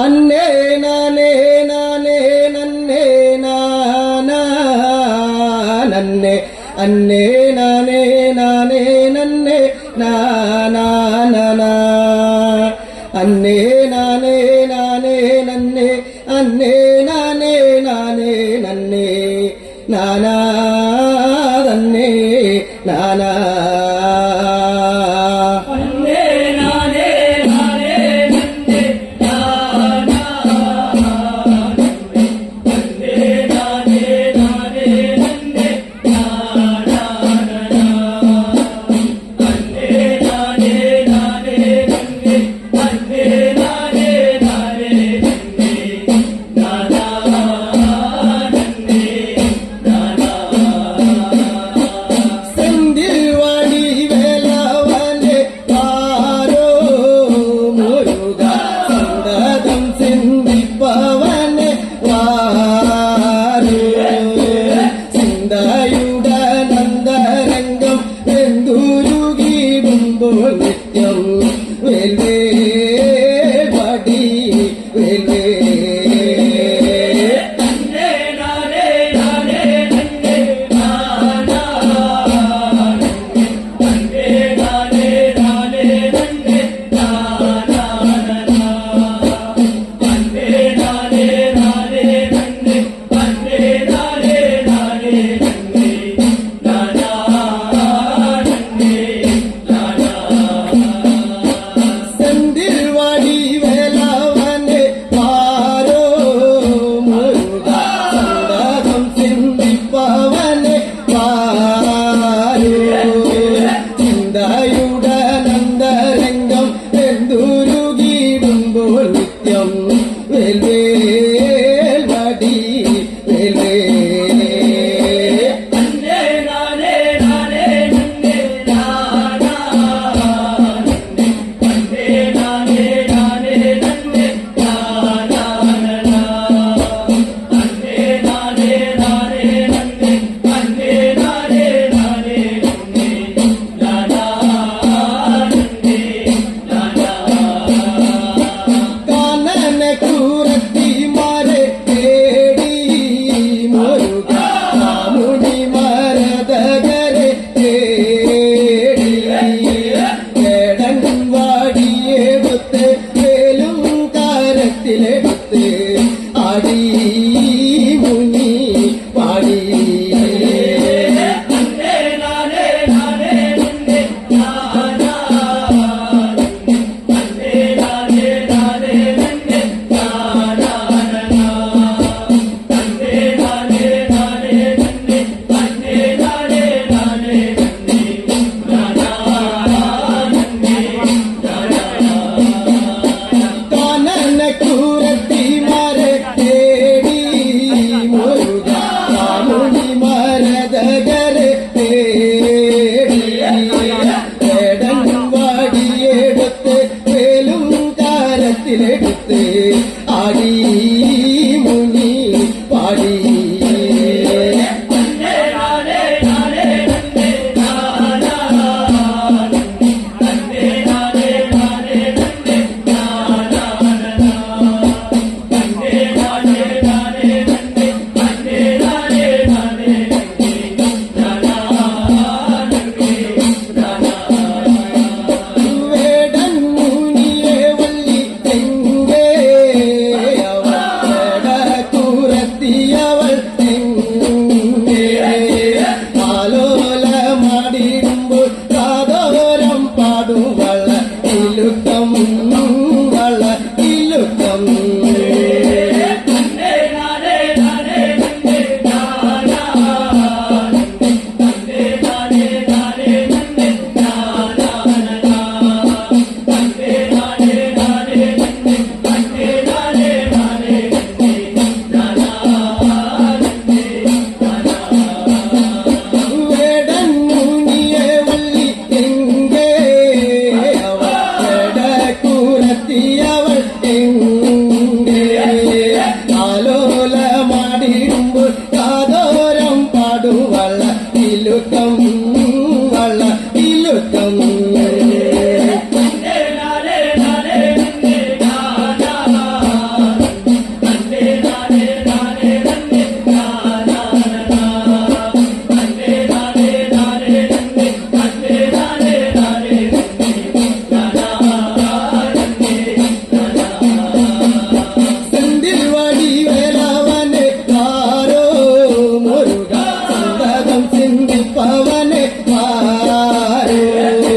అన్నే నానే నానే నన్నే నానా నన్నే అన్నే నానే నానే నన్నే నానా అన్నే నానే నానే నన్నే అన్నే నానే నానే నన్నే నానా నన్నే నానా களத்திலே பத்து அடி. ஆடி work. पारू